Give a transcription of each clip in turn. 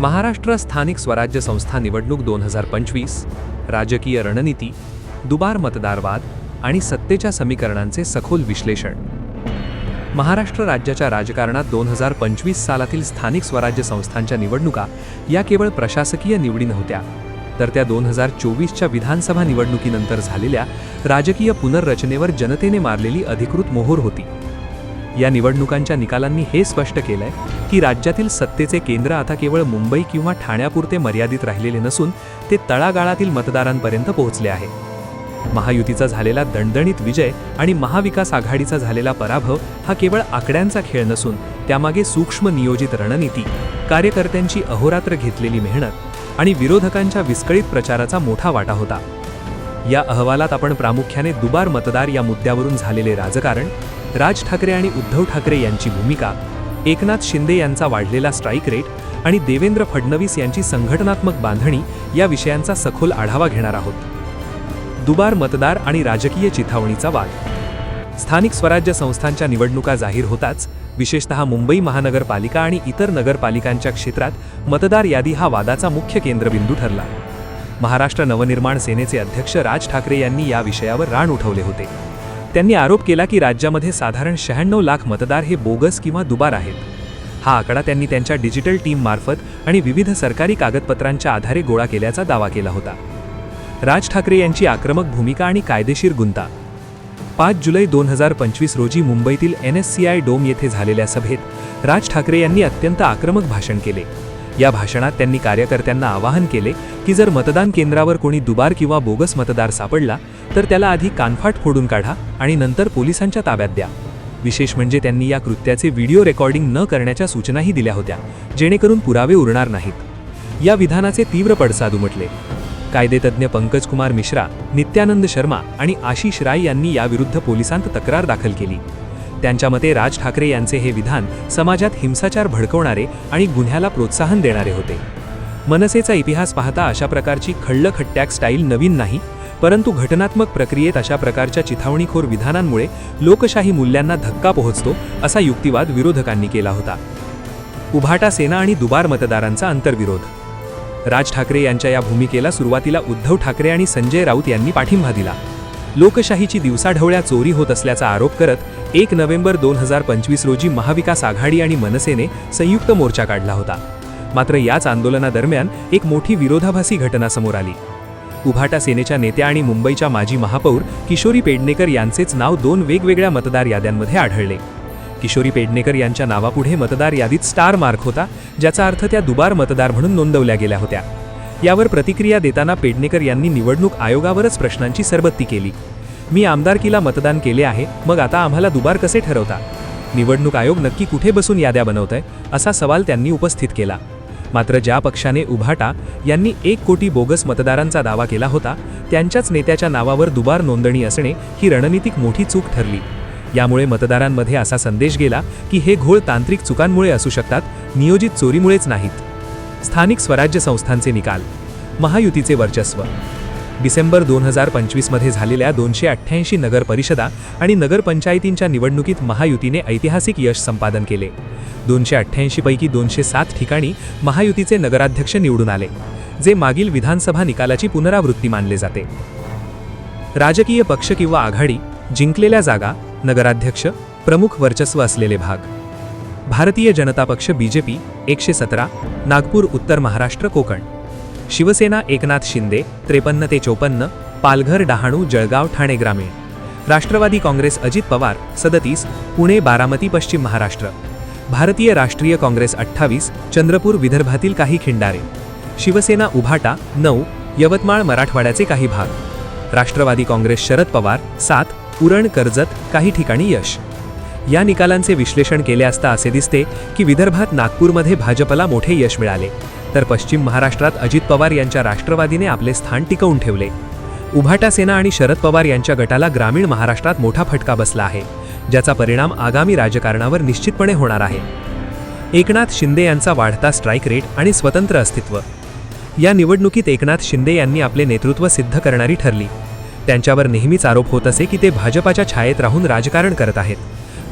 महाराष्ट्र स्थानिक स्वराज्य संस्था निवडणूक दोन हजार पंचवीस राजकीय रणनीती दुबार मतदारवाद आणि सत्तेच्या समीकरणांचे सखोल विश्लेषण. महाराष्ट्र राज्याच्या राजकारणात दोन हजार पंचवीस सालातील स्थानिक स्वराज्य संस्थांच्या निवडणुका या केवळ प्रशासकीय निवडी नव्हत्या तर त्या दोन हजार चोवीसच्या विधानसभा निवडणुकीनंतर झालेल्या राजकीय पुनर्रचनेवर जनतेने मारलेली अधिकृत मोहोर होती. या निवडणुकांच्या निकालांनी हे स्पष्ट केलंय की राज्यातील सत्तेचे केंद्र आता केवळ मुंबई किंवा ठाण्यापुरते मर्यादित राहिलेले नसून ते तळागाळातील मतदारांपर्यंत पोहोचले आहे. महायुतीचा झालेला दणदणीत विजय आणि महाविकास आघाडीचा झालेला पराभव हा केवळ आकड्यांचा खेळ नसून त्यामागे सूक्ष्म नियोजित रणनीती कार्यकर्त्यांची अहोरात्र घेतलेली मेहनत आणि विरोधकांच्या विस्कळीत प्रचाराचा मोठा वाटा होता. या अहवालात आपण प्रामुख्याने दुबार मतदार या मुद्द्यावरून झालेले राजकारण राज ठाकरे आणि उद्धव ठाकरे यांची भूमिका एकनाथ शिंदे यांचा वाढलेला स्ट्राईक रेट आणि देवेंद्र फडणवीस यांची संघटनात्मक बांधणी या विषयांचा सखोल आढावा घेणार आहोत. दुबार मतदार आणि राजकीय चिथावणीचा वाद. स्थानिक स्वराज्य संस्थांच्या निवडणुका जाहीर होताच विशेषतः मुंबई महानगरपालिका आणि इतर नगरपालिकांच्या क्षेत्रात मतदार यादी हा वादाचा मुख्य केंद्रबिंदू ठरला. महाराष्ट्र नवनिर्माण सेनेचे अध्यक्ष राज ठाकरे यांनी या विषयावर रान उठवले होते. त्यांनी आरोप केला की राज्यामध्ये साधारण शहाण्णव लाख मतदार हे बोगस किंवा दुबार आहेत. हा आकडा त्यांनी त्यांच्या डिजिटल टीममार्फत आणि विविध सरकारी कागदपत्रांच्या आधारे गोळा केल्याचा दावा केला होता. राज ठाकरे यांची आक्रमक भूमिका आणि कायदेशीर गुंता. पाच जुलै दोन हजार पंचवीस रोजी मुंबईतील N S C I dome येथे झालेल्या सभेत राज ठाकरे यांनी अत्यंत आक्रमक भाषण केले. या भाषणात त्यांनी कार्यकर्त्यांना आवाहन केले की जर मतदान केंद्रावर कोणी दुबार किंवा बोगस मतदार सापडला तर त्याला आधी कानफाट फोडून काढा आणि नंतर पोलिसांच्या ताब्यात द्या. विशेष म्हणजे त्यांनी या कृत्याचे व्हिडिओ रेकॉर्डिंग न करण्याच्या सूचनाही दिल्या होत्या जेणेकरून पुरावे उरणार नाहीत. या विधानाचे तीव्र पडसाद उमटले. कायदेतज्ञ पंकज कुमार मिश्रा नित्यानंद शर्मा आणि आशिष राय यांनी याविरुद्ध पोलिसांत तक्रार दाखल केली. त्यांच्या मते राज ठाकरे यांचे हे विधान समाजात हिंसाचार भडकवणारे आणि गुन्ह्याला प्रोत्साहन देणारे होते. मनसेचा इतिहास पाहता अशा प्रकारची खड्लखट्ट्याक स्टाईल नवीन नाही परंतु घटनात्मक प्रक्रियेत अशा प्रकारच्या चिथावणीखोर विधानांमुळे लोकशाही मूल्यांना धक्का पोहोचतो असा युक्तिवाद विरोधकांनी केला होता. उभाटा सेना आणि दुबार मतदारांचा अंतर्विरोध. राज ठाकरे यांच्या या भूमिकेला सुरुवातीला उद्धव ठाकरे आणि संजय राऊत यांनी पाठिंबा दिला. लोकशाहीची दिवसाढवळ्या चोरी होत असल्याचा आरोप करत एक नोव्हेंबर दोन हजार पंचवीस रोजी महाविकास आघाडी आणि मनसेने संयुक्त मोर्चा काढला होता. मात्र याच आंदोलनादरम्यान एक मोठी विरोधाभासी घटना समोर आली. उभाटा सेनेच्या नेत्या आणि मुंबईच्या माजी महापौर किशोरी पेडणेकर यांचेच नाव दोन वेगवेगळ्या मतदार याद्यांमध्ये आढळले. किशोरी पेडणेकर यांच्या नावापुढे मतदार यादीत स्टार मार्क होता ज्याचा अर्थ त्या दुबार मतदार म्हणून नोंदवल्या गेल्या होत्या. यावर प्रतिक्रिया देताना पेडणेकर यांनी निवडणूक आयोगावरच प्रश्नांची सरबत्ती केली. मी आमदारकीला मतदान केले आहे मग आता आम्हाला दुबार कसे ठरवता? निवडणूक आयोग नक्की कुठे बसून याद्या बनवतंय असा सवाल त्यांनी उपस्थित केला. मात्र ज्या पक्षाने उभाटा यांनी एक कोटी बोगस मतदारांचा दावा केला होता त्यांच्याच नेत्याच्या नावावर दुबार नोंदणी असणे ही रणनीतिक मोठी चूक ठरली. यामुळे मतदारांमध्ये असा संदेश गेला की हे घोळ तांत्रिक चुकांमुळे असू शकतात नियोजित चोरीमुळेच नाहीत. स्थानिक स्वराज्य संस्थांचे निकाल. महायुतीचे वर्चस्व. डिसेंबर दोन हजार पंचवीसमध्ये झालेल्या दोनशे अठ्ठ्याऐंशी नगरपरिषदा आणि नगरपंचायतींच्या निवडणुकीत महायुतीने ऐतिहासिक यश संपादन केले. दोनशे अठ्ठ्याऐंशीपैकी दोनशे सात ठिकाणी महायुतीचे नगराध्यक्ष निवडून आले जे मागील विधानसभा निकालाची पुनरावृत्ती मानले जाते. राजकीय पक्ष किंवा आघाडी जिंकलेल्या जागा नगराध्यक्ष प्रमुख वर्चस्व असलेले भाग. भारतीय जनता पक्ष बीजेपी एकशे सतरा नागपूर उत्तर महाराष्ट्र कोकण. शिवसेना एकनाथ शिंदे त्रेपन्न ते चोपन्न पालघर डहाणू जळगाव ठाणे ग्रामीण. राष्ट्रवादी काँग्रेस अजित पवार सदतीस पुणे बारामती पश्चिम महाराष्ट्र. भारतीय राष्ट्रीय काँग्रेस अठ्ठावीस चंद्रपूर विदर्भातील काही खिंडारे. शिवसेना उभाटा नऊ यवतमाळ मराठवाड्याचे काही भाग. राष्ट्रवादी काँग्रेस शरद पवार सात उरण कर्जत काही ठिकाणी यश. या निकालांचे विश्लेषण केले असता असे दिसते की विदर्भात नागपूरमध्ये भाजपला मोठे यश मिळाले. तर पश्चिम महाराष्ट्रात अजित पवार यांच्या राष्ट्रवादीने आपले स्थान टिकवून ठेवले. उभाटा सेना आणि शरद पवार यांच्या गटाला ग्रामीण महाराष्ट्रात मोठा फटका बसला आहे ज्याचा परिणाम आगामी राजकारणावर निश्चितपणे होणार आहे. एकनाथ शिंदे यांचा वाढता स्ट्राईक रेट आणि स्वतंत्र अस्तित्व. या निवडणुकीत एकनाथ शिंदे यांनी आपले नेतृत्व सिद्ध करणारी ठरली. त्यांच्यावर नेहमीच आरोप होत असे की ते भाजपाच्या छायेत राहून राजकारण करत आहेत.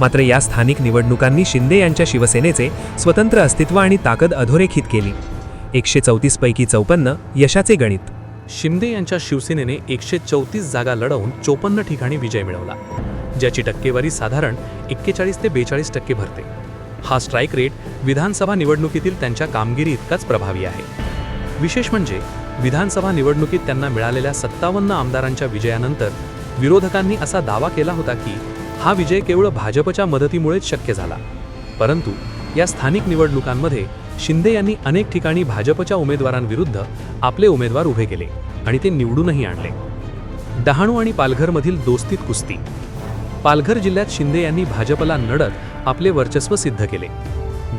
मात्र या स्थानिक निवडणुकांनी शिंदे यांच्या शिवसेनेचे स्वतंत्र अस्तित्व आणि ताकद अधोरेखित केली. एकशे चौतीस पैकी चौपन्न यशाचे गणित. शिंदे यांच्या शिवसेनेने एकशे चौतीस जागा लढवून चोपन्न ठिकाणी विजय मिळवला ज्याची टक्केवारी साधारण एक्केचाळीस ते बेचाळीस टक्के भरते. हा स्ट्राईक रेट विधानसभा निवडणुकीतील त्यांच्या कामगिरी इतकाच प्रभावी आहे. विशेष म्हणजे विधानसभा निवडणुकीत त्यांना मिळालेल्या सत्तावन्न आमदारांच्या विजयानंतर विरोधकांनी असा दावा केला होता की हा विजय केवळ भाजपच्या मदतीमुळेच शक्य झाला. परंतु या स्थानिक निवडणुकांमध्ये शिंदे यांनी अनेक ठिकाणी भाजपच्या उमेदवारांविरुद्ध आपले उमेदवार उभे केले आणि ते निवडूनही आणले. डहाणू आणि पालघरमधील दोस्तीत कुस्ती. पालघर जिल्ह्यात शिंदे यांनी भाजपला नडत आपले वर्चस्व सिद्ध केले.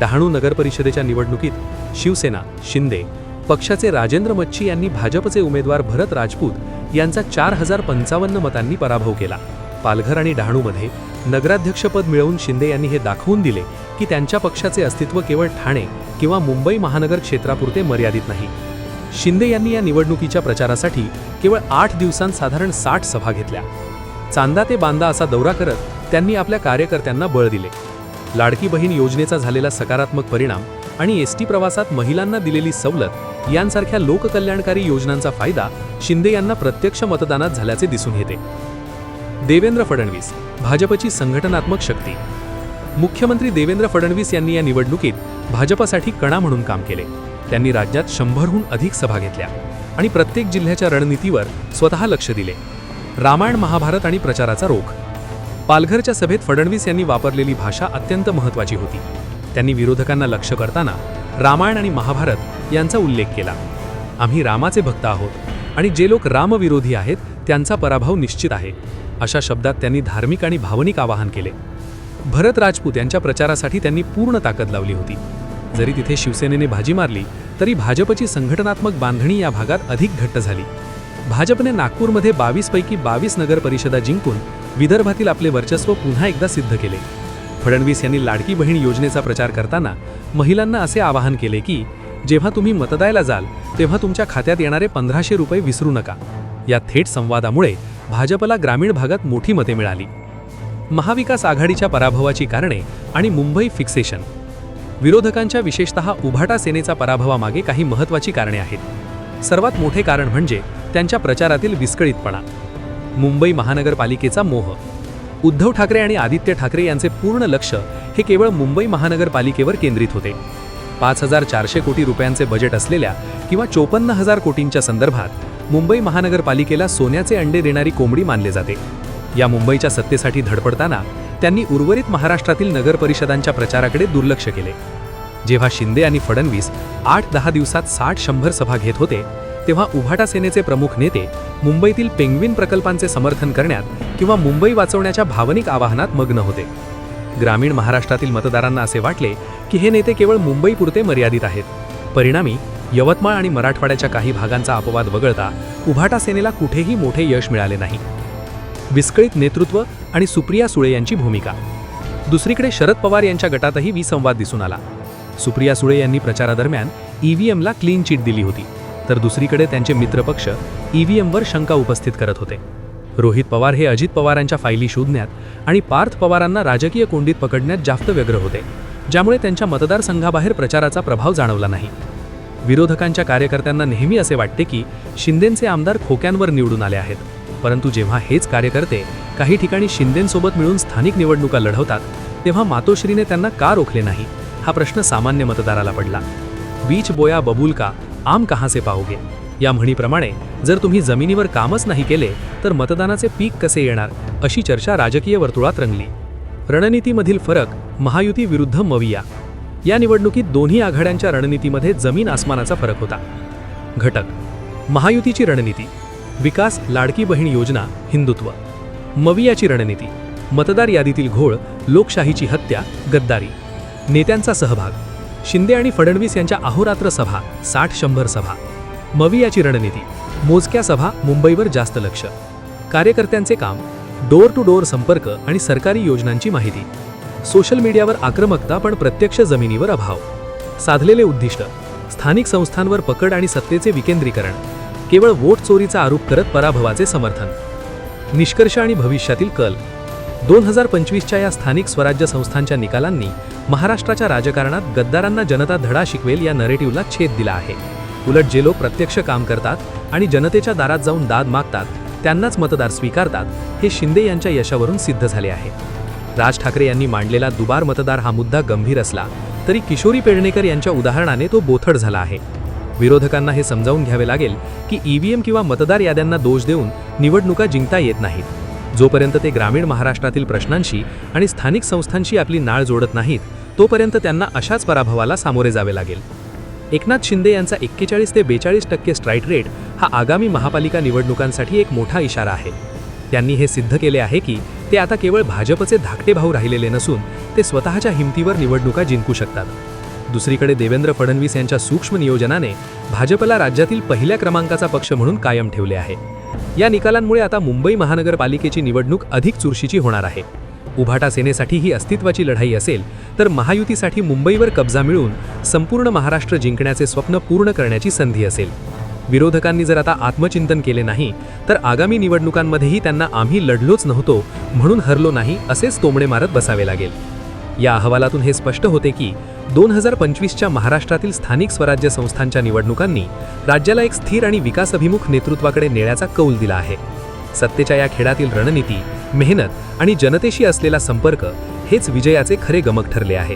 डहाणू नगरपरिषदेच्या निवडणुकीत शिवसेना शिंदे पक्षाचे राजेंद्र मच्छी यांनी भाजपचे उमेदवार भरत राजपूत यांचा चार हजार पंचावन्न मतांनी पराभव केला. पालघर आणि डहाणूमध्ये नगराध्यक्षपद मिळवून शिंदे यांनी हे दाखवून दिले की त्यांच्या पक्षाचे अस्तित्व केवळ ठाणे किंवा मुंबई महानगर क्षेत्रापुरते मर्यादित नाही. शिंदे यांनी या निवडणुकीच्या प्रचारासाठी केवळ आठ दिवसांत साधारण साठ सभा घेतल्या. चांदा ते बांदा असा दौरा करत त्यांनी आपल्या कार्यकर्त्यांना बळ दिले. लाडकी बहीण योजनेचा झालेला सकारात्मक परिणाम आणि एस टी प्रवासात महिलांना दिलेली सवलत यांसारख्या लोककल्याणकारी योजनांचा फायदा शिंदे यांना प्रत्यक्ष मतदानात झाल्याचे दिसून येते. देवेंद्र फडणवीस भाजपची संघटनात्मक शक्ती मुख्यमंत्री देवेंद्र फडणवीस यांनी या निवडणुकीत भाजपासाठी कणा म्हणून काम केले. त्यांनी राज्यात शंभरहून अधिक सभा घेतल्या आणि प्रत्येक जिल्ह्याच्या रणनीतीवर स्वतः लक्ष दिले. रामायण महाभारत आणि प्रचाराचा रोख. पालघरच्या सभेत फडणवीस यांनी वापरलेली भाषा अत्यंत महत्त्वाची होती. त्यांनी विरोधकांना लक्ष करताना रामायण आणि महाभारत यांचा उल्लेख केला. आम्ही रामाचे भक्त आहोत आणि जे लोक रामविरोधी आहेत त्यांचा पराभव निश्चित आहे. अशा शब्दात त्यांनी धार्मिक आणि भावनिक आवाहन केले. भरत राजपूत यांच्या प्रचारासाठी त्यांनी पूर्ण ताकद लावली होती. जरी तिथे शिवसेनेने भाजी मारली तरी भाजपची संघटनात्मक बांधणी या भागात अधिक घट्ट झाली. भाजपने नागपूरमध्ये बावीसपैकी बावीस नगर परिषदा जिंकून विदर्भातील आपले वर्चस्व पुन्हा एकदा सिद्ध केले. फडणवीस यांनी लाडकी बहीण योजनेचा प्रचार करताना महिलांना असे आवाहन केले की जेव्हा तुम्ही मतदायला जाल तेव्हा तुमच्या खात्यात येणारे पंधराशे रुपये विसरू नका. या थेट संवादामुळे भाजपला ग्रामीण भागात मोठी मते मिळाली. महाविकास आघाडीच्या पराभवाची कारणे आणि मुंबई फिक्सेशन विरोधकांच्या विशेषतः उभाटा सेनेचा पराभवामागे काही महत्त्वाची कारणे आहेत. सर्वात मोठे कारण म्हणजे त्यांच्या प्रचारातील विस्कळीतपणा. मुंबई महानगरपालिकेचा मोह. उद्धव ठाकरे आणि आदित्य ठाकरे यांचे पूर्ण लक्ष हे केवळ मुंबई महानगरपालिकेवर केंद्रित होते. पाच हजार चारशे कोटी रुपयांचे बजेट असलेल्या किंवा चोपन्न हजार कोटींच्या संदर्भात मुंबई महानगरपालिकेला सोन्याचे अंडे देणारी कोंबडी मानले जाते. या मुंबईच्या सत्तेसाठी धडपडताना त्यांनी उर्वरित महाराष्ट्रातील नगर परिषदांच्या प्रचाराकडे दुर्लक्ष केले. जेव्हा शिंदे आणि फडणवीस आठ दहा दिवसात साठ शंभर सभा घेत होते तेव्हा उभाटा सेनेचे प्रमुख नेते मुंबईतील पेंग्विन प्रकल्पांचे समर्थन करण्यात किंवा मुंबई वाचवण्याच्या भावनिक आवाहनात मग्न होते. ग्रामीण महाराष्ट्रातील मतदारांना असे वाटले की हे नेते केवळ मुंबईपुरते मर्यादित आहेत. परिणामी यवतमाळ आणि मराठवाड्याच्या काही भागांचा अपवाद वगळता उभाटा सेनेला कुठेही मोठे यश मिळाले नाही. विस्कळीत नेतृत्व आणि सुप्रिया सुळे यांची भूमिका. दुसरीकडे शरद पवार यांच्या गटातही विसंवाद दिसून आला. सुप्रिया सुळे यांनी प्रचारादरम्यान ईव्हीएमला क्लीन चिट दिली होती. तर दुसरीकडे त्यांचे मित्रपक्ष ईव्हीएमवर शंका उपस्थित करत होते. रोहित पवार हे अजित पवारांच्या फायली शोधण्यात आणि पार्थ पवारांना राजकीय कोंडीत पकडण्यात जास्त व्यग्र होते ज्यामुळे त्यांच्या मतदारसंघाबाहेर प्रचाराचा प्रभाव जाणवला नाही. विरोधकांच्या कार्यकर्त्यांना नेहमी असे वाटते की शिंदेंचे आमदार खोक्यांवर निवडून आले आहेत. परंतु जेव्हा हेच कार्यकर्ते काही ठिकाणी शिंदेंसोबत मिळून स्थानिक निवडणुका लढवतात तेव्हा मातोश्रीने त्यांना का रोखले नाही? हा प्रश्न सामान्य मतदाराला पडला. बीच बोया बबूल का? आम कहाँ से पाहोगे? या म्हणीप्रमाणे जर तुम्ही जमिनीवर कामच नाही केले तर मतदानाचे पीक कसे येणार? अशी चर्चा राजकीय वर्तुळात रंगली. रणनीतीमधील फरक महायुती विरुद्ध मविया. या निवडणुकीत दोन्ही आघाड्यांच्या रणनीतीमध्ये जमीन आसमानाचा फरक होता. घटक महायुतीची रणनीती. विकास लाडकी बहीण योजना हिंदुत्व. मवियाची रणनीती. मतदार यादीतील घोळ लोकशाहीची हत्या गद्दारी. नेत्यांचा सहभाग. शिंदे आणि फडणवीस यांच्या अहोरात्र सभा साठ शंभर सभा. मवियाची रणनीती. मोजक्या सभा मुंबईवर जास्त लक्ष. कार्यकर्त्यांचे काम. डोअर टू डोअर संपर्क आणि सरकारी योजनांची माहिती. सोशल मीडियावर आक्रमकता पण प्रत्यक्ष जमिनीवर अभाव. साधलेले उद्दिष्ट. स्थानिक संस्थांवर पकड आणि सत्तेचे विकेंद्रीकरण. केवळ वोट चोरीचा आरोप करत पराभवाचे समर्थन. निष्कर्ष आणि भविष्यातील कल. दोन हजार पंचवीसच्या या स्थानिक स्वराज्य संस्थांच्या निकालांनी महाराष्ट्राच्या राजकारणात गद्दारांना जनता धडा शिकवेल या नरेटिव्हला छेद दिला आहे. उलट जे लोक प्रत्यक्ष काम करतात आणि जनतेच्या दारात जाऊन दाद मागतात त्यांनाच मतदार स्वीकारतात हे शिंदे यांच्या यशावरून सिद्ध झाले आहे. राज ठाकरे यांनी मांडलेला दुबार मतदार हा मुद्दा गंभीर असला तरी किशोरी पेडणेकर यांच्या उदाहरणाने तो बोथड झाला आहे. विरोधकांना हे समजावून घ्यावे लागेल की ईव्हीएम किंवा मतदार याद्यांना दोष देऊन निवडणुका जिंकता येत नाहीत. जोपर्यंत ते ग्रामीण महाराष्ट्रातील प्रश्नांशी आणि स्थानिक संस्थांशी आपली नाळ जोडत नाहीत तोपर्यंत त्यांना अशाच पराभवाला सामोरे जावे लागेल. एकनाथ शिंदे यांचा एक्केचाळीस ते बेचाळीस टक्के स्ट्राईट रेट हा आगामी महापालिका निवडणुकांसाठी एक मोठा इशारा आहे. त्यांनी हे सिद्ध केले आहे की ते आता केवळ भाजपचे धाकटे भाऊ राहिलेले नसून ते स्वतःच्या हिमतीवर निवडणुका जिंकू शकतात. दुसरीकडे देवेंद्र फडणवीस यांच्या सूक्ष्म नियोजनाने भाजपला राज्यातील पहिल्या क्रमांकाचा पक्ष म्हणून कायम ठेवले आहे. या निकालांमुळे आता मुंबई महानगरपालिकेची निवडणूक अधिक चुरशीची होणार आहे. उभाटा सेनेसाठी ही अस्तित्वाची लढाई असेल तर महायुतीसाठी मुंबईवर कब्जा मिळवून संपूर्ण महाराष्ट्र जिंकण्याचे स्वप्न पूर्ण करण्याची संधी असेल. विरोधकांनी जर आता आत्मचिंतन केले नाही तर आगामी निवडणुकांमध्येही त्यांना आम्ही लढलोच नव्हतो म्हणून हरलो नाही असेच तोमडे मारत बसावे लागेल. या अहवालातून हे स्पष्ट होते की दोन हजार पंचवीसच्या महाराष्ट्रातील स्थानिक स्वराज्य संस्थांच्या निवडणुकांनी राज्याला एक स्थिर आणि विकासाभिमुख नेतृत्वाकडे नेण्याचा कौल दिला आहे. सत्तेच्या या खेळातील रणनीती मेहनत आणि जनतेशी असलेला संपर्क हेच विजयाचे खरे गमक ठरले आहे.